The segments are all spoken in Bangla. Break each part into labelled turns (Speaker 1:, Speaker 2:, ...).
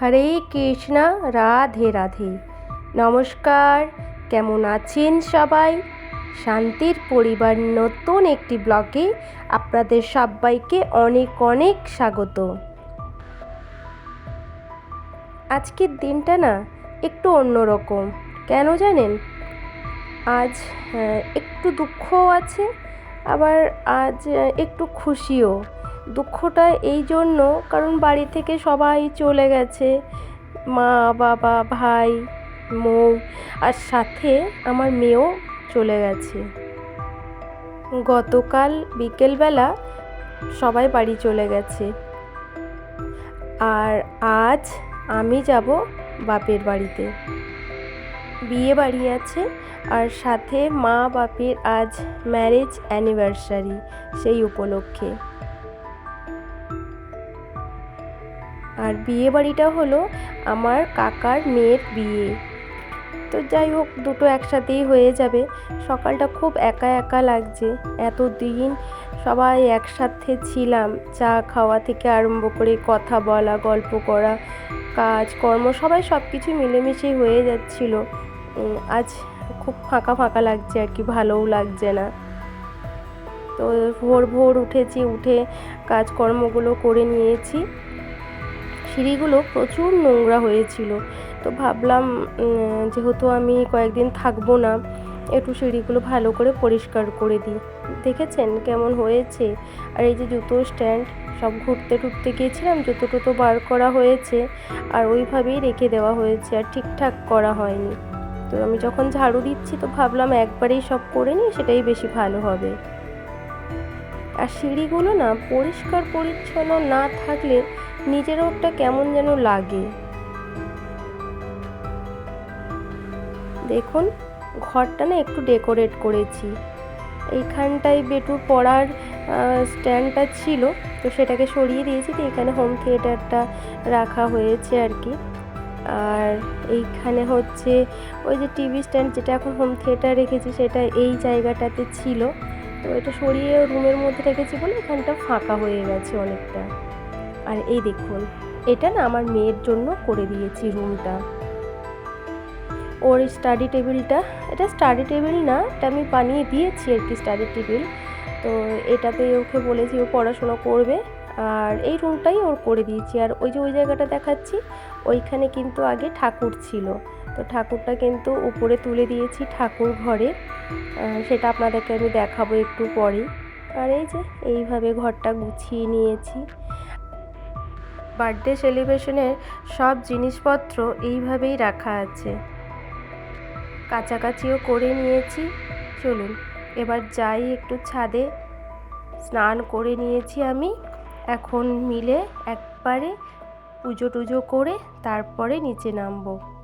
Speaker 1: হরে কৃষ্ণা, রাধে রাধে। নমস্কার, কেমন আছেন সবাই? শান্তির পরিবার নতুন একটি ব্লগে আপনাদের সবাইকে অনেক অনেক স্বাগত। আজকের দিনটা না একটু অন্যরকম, কেন জানেন? আজ একটু দুঃখও আছে, আবার আজ একটু খুশিও। দুঃখটা এই জন্য, কারণ বাড়ি থেকে সবাই চলে গেছে। মা, বাবা, ভাই মৌ আর সাথে আমার মেয়েও চলে গেছে। গতকাল বিকেলবেলা সবাই বাড়ি চলে গেছে। আর আজ আমি যাব বাপের বাড়িতে। বিয়ে বাড়ি আছে, আর সাথে মা, বাপের আজ ম্যারেজ অ্যানিভার্সারি সেই উপলক্ষে। আর বিয়ে বাড়িটা হলো আমার কাকার মেয়ের বিয়ে। তো যাই হোক, দুটো একসাথেই হয়ে যাবে। সকালটা খুব একা একা লাগছে। এত দিন সবাই একসাথে ছিলাম, চা খাওয়া থেকে আরম্ভ করে কথা বলা, গল্প করা, কাজ, কর্ম, সবাই সব কিছু মিলেমিশেই হয়ে যাচ্ছিল। আজ খুব ফাঁকা ফাঁকা লাগছে আর কি, ভালোও লাগছে না। তো ভোর ভোর উঠেছি, উঠে কাজকর্মগুলো করে নিয়েছি। সিঁড়িগুলো প্রচুর নোংরা হয়েছিল। তো ভাবলাম যেহেতু আমি কয়েকদিন থাকব না, একটু সিঁড়িগুলো ভালো করে পরিষ্কার করে দিই। দেখেছেন কেমন হয়েছে? আর এই যে জুতো স্ট্যান্ড, সব ঘুরতে টুরতে গিয়েছিলাম জুতো টুতো বার করা হয়েছে, আর ওইভাবেই রেখে দেওয়া হয়েছে, আর ঠিকঠাক করা হয়নি। তো আমি যখন ঝাড়ু দিচ্ছি, তো ভাবলাম একবারেই সব করে নিই, সেটাই বেশি ভালো হবে। আর সিঁড়িগুলো না পরিষ্কার পরিচ্ছন্ন না থাকলে নিজেরও একটা কেমন যেন লাগে। দেখুন, ঘরটা না একটু ডেকোরেট করেছি। এইখানটায় বেটুর পড়ার স্ট্যান্ডটা ছিল, তো সেটাকে সরিয়ে দিয়েছি, তো এখানে হোম থিয়েটারটা রাখা হয়েছে আর কি। আর এইখানে হচ্ছে ওই যে টিভি স্ট্যান্ড যেটা এখন হোম থিয়েটার রেখেছি, সেটা এই জায়গাটাতে ছিল। তো এটা সরিয়ে রুমের মধ্যে রেখেছি বলে এখানটা ফাঁকা হয়ে গেছে অনেকটা। আর এই দেখুন, এটা না আমার মেয়ের জন্য করে দিয়েছি রুমটা। ওর স্টাডি টেবিলটা এটা স্টাডি টেবিল না, এটা আমি বানিয়ে দিয়েছি আর কি স্টাডি টেবিল তো এটাতে ওকে বলেছি ও পড়াশোনা করবে, আর এই রুমটাই ওর করে দিয়েছি। আর ওই যে ওই জায়গাটা দেখাচ্ছি, ওইখানে কিন্তু আগে ঠাকুর ছিল। তো ঠাকুরটা কিন্তু উপরে তুলে দিয়েছি ঠাকুর ঘরে। সেটা আপনাদেরকে আমি দেখাবো একটু পরে আর এই যে, এইভাবে ঘরটা গুছিয়ে নিয়েছি। বার্থডে সেলিব্রেশনের সব জিনিসপত্র এইভাবেই রাখা আছে। কাছাকাছিও করে নিয়েছি। চলুন, এবার যাই একটু ছাদে। স্নান করে নিয়েছি আমি। এখন মিলে একবারে পুজো টুজো করে তারপরে নিচে নামবো।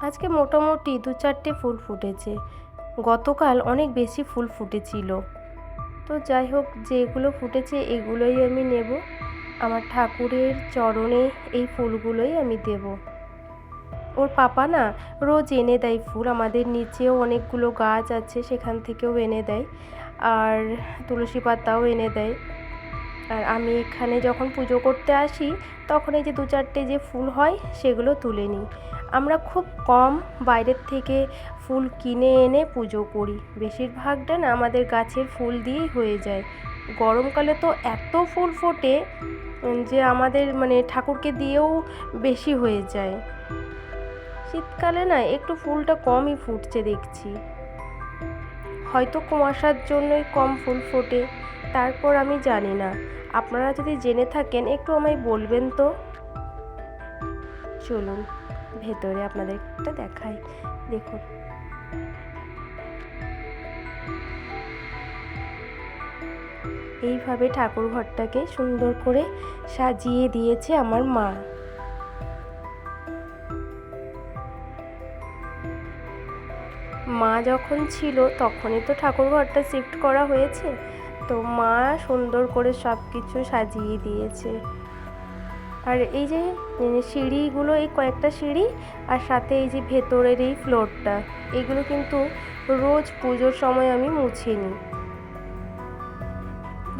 Speaker 1: আজকে মোটামুটি দু চারটে ফুল ফুটেছে। গতকাল অনেক বেশি ফুল ফুটেছিল। তো যাই হোক, যেগুলো ফুটেছে এগুলোই আমি নেব। আমার ঠাকুরের চরণে এই ফুলগুলোই আমি দেব। ওর পাপা না রোজ এনে দেয় ফুল। আমাদের নিচেও অনেকগুলো গাছ আছে, সেখান থেকেও এনে দেয়। আর তুলসী পাতাও এনে দেয়। আর আমি এখানে যখন পুজো করতে আসি, তখন এই যে দু চারটে যে ফুল হয়, সেগুলো তুলে নিই। আমরা খুব কম বাইরের থেকে ফুল কিনে এনে পুজো করি। বেশিরভাগটা না আমাদের গাছের ফুল দিয়েই হয়ে যায়। গরমকালে তো এত ফুল ফোটে যে আমাদের মানে ঠাকুরকে দিয়েও বেশি হয়ে যায়। শীতকালে না একটু ফুলটা কমই ফুটছে দেখছি। হয়তো কুয়াশার জন্যই কম ফুল ফোটে, তারপর আমি জানি না। আপনারা যদি জেনে থাকেন একটু আমায় বলবেন তো? চলুন। ভেতরে আপনাদের একটা দেখাই। দেখুন। এইভাবে ঠাকুর ঘরটাকে সুন্দর করে সাজিয়ে দিয়েছে আমার মা। মা যখন ছিল, তখনই তো ঠাকুর ঘরটা শিফট করা হয়েছে। তো মা সুন্দর করে সব কিছু সাজিয়ে দিয়েছে। আর এই যে সিঁড়িগুলো, এই কয়েকটা সিঁড়ি আর সাথে এই যে ভেতরের এই ফ্লোরটা, এগুলো কিন্তু রোজ পুজোর সময় আমি মুছে নিই।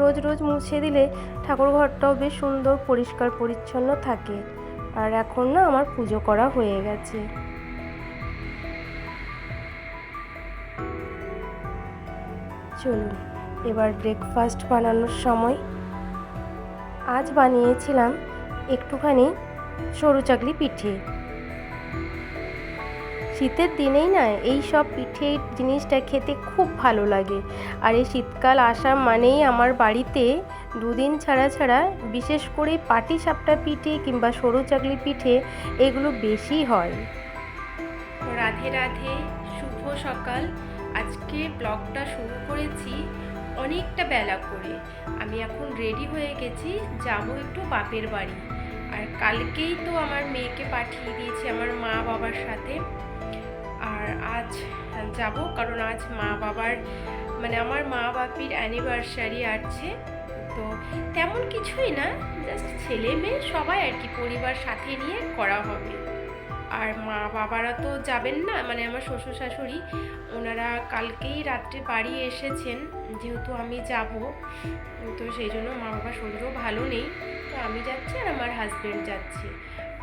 Speaker 1: রোজ রোজ মুছে দিলে ঠাকুর ঘরটাও বেশ সুন্দর, পরিষ্কার, পরিচ্ছন্ন থাকে। আর এখন না আমার পুজো করা হয়ে গেছে। চলুন, এবার ব্রেকফাস্ট বানানোর সময়। আজ বানিয়েছিলাম একটুখানি সরু চাকলি পিঠে। শীতের দিনেই না এই সব পিঠে জিনিসটা খেতে খুব ভালো লাগে। আর এই শীতকাল আসা মানেই আমার বাড়িতে দুদিন ছাড়া ছাড়া বিশেষ করে পাটি সাপটা পিঠে কিংবা সরু চাকলি পিঠে এগুলো বেশি হয়। রাধে রাধে, শুভ সকাল। আজকে ব্লগটা শুরু করেছি অনেকটা বেলা করে। আমি এখন রেডি হয়ে গেছি, যাব একটু বাপের বাড়ি। কালকেই তো আমার মেয়েকে পাঠিয়ে দিয়েছি আমার মা বাবার সাথে। আর আজ যাব, কারণ আজ মা বাবার মানে আমার মা বাপির অ্যানিভার্সারি আছে তো তেমন কিছুই না জাস্ট ছেলে মেয়ে সবাই আর কি, পরিবার সাথে নিয়ে করা হবে। আর মা বাবারা তো যাবেন না মানে আমার শ্বশুর শাশুড়ি, ওনারা কালকেই রাত্রে বাড়ি এসেছেন, যেহেতু আমি যাব, তো সেই জন্য মা বাবার শরীরও ভালো নেই, তো আমি যাচ্ছি আর আমার হাজব্যান্ড যাচ্ছে।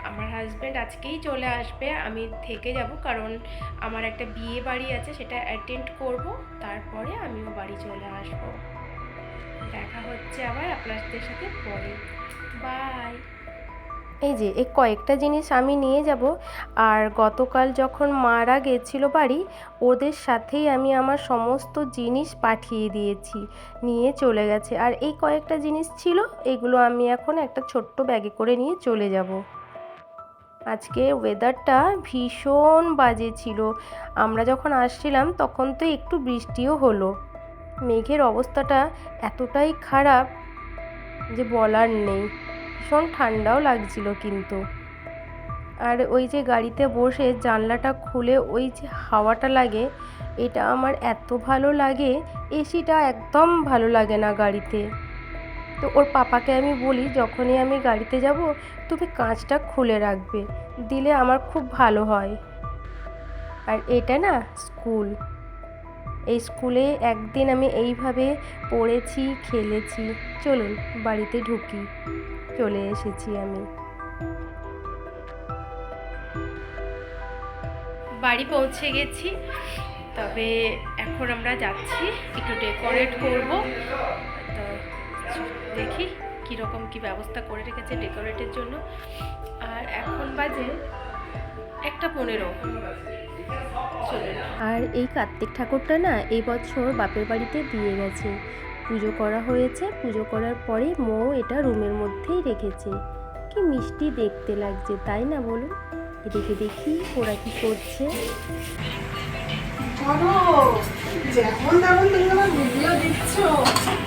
Speaker 1: আমার হাজব্যান্ড আজকেই চলে আসবে, আমি থেকে যাব কারণ আমার একটা বিয়ে বাড়ি আছে, সেটা অ্যাটেন্ড করব, তারপরে আমিও বাড়ি চলে আসব। দেখা হচ্ছে আবার আপনাদের সাথে পরে। বাই এই যে, এই কয়েকটা জিনিস আমি নিয়ে যাব। আর গতকাল যখন মারা গেছিল বাড়ি, ওদের সাথেই আমি আমার সমস্ত জিনিস পাঠিয়ে দিয়েছি, নিয়ে চলে গেছে। আর এই কয়েকটা জিনিস ছিল, এগুলো আমি এখন একটা ছোট্ট ব্যাগে করে নিয়ে চলে যাব। আজকে ওয়েদারটা ভীষণ বাজে ছিল। আমরা যখন আসছিলাম, তখন তো একটু বৃষ্টিও হলো। মেঘের অবস্থাটা এতটাই খারাপ যে বলার নেই। ভীষণ ঠান্ডাও লাগছিল কিন্তু। আর ওই যে গাড়িতে বসে জানলাটা খুলে ওই যে হাওয়াটা লাগে, এটা আমার এত ভালো লাগে, এসিটা একদম ভালো লাগে না গাড়িতে। তো ওর পাপাকে আমি বলি, যখনই আমি গাড়িতে যাব, তুমি কাঁচটা খুলে রাখবে, দিলে আমার খুব ভালো হয়। আর এটা না স্কুল। এই স্কুলে একদিন আমি এইভাবে পড়েছি, খেলেছি। চলুন, বাড়িতে ঢুকি। চলে এসেছি আমি। বাড়ি পৌঁছে গেছি তবে এখন আমরা যাচ্ছি একটু ডেকোরেট করব। তো দেখি কীরকম কি ব্যবস্থা করে রেখেছে ডেকোরেটের জন্য। আর এখন বাজে একটা পনেরো। আর এই কার্তিক ঠাকুরটা না এই বছর বাপের বাড়িতে দিয়ে গেছে। পুজো করা হয়েছে। পুজো করার পরে মৌ এটা রুমের মধ্যেই রেখেছে। কি মিষ্টি দেখতে লাগছে তাই না বলুন? এদিকে দেখি ওরা কি করছে।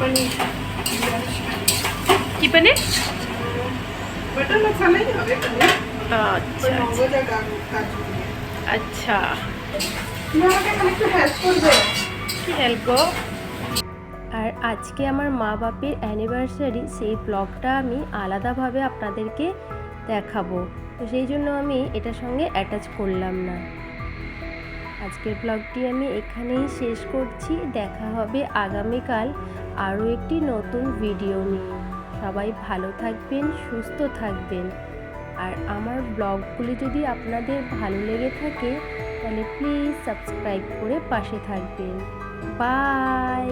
Speaker 2: মানে।
Speaker 1: কি আচ্ছা। আচ্ছা।
Speaker 2: হেল্প করবে।
Speaker 1: কি হেল্প গো? আর আজকে আমার মা বাপের অ্যানিভার্সারি সেই ব্লগটা আমি আলাদাভাবে আপনাদেরকে দেখাবো। তো সেই জন্য আমি এটার সঙ্গে অ্যাটাচ করলাম না। আজকের ব্লগটি আমি এখানেই শেষ করছি। দেখা হবে আগামীকাল আরও একটি নতুন ভিডিও নিয়ে। সবাই ভালো থাকবেন, সুস্থ থাকবেন। আর আমার ব্লগগুলি যদি আপনাদের ভালো লেগে থাকে, তাহলে প্লিজ সাবস্ক্রাইব করে পাশে থাকবেন। বাই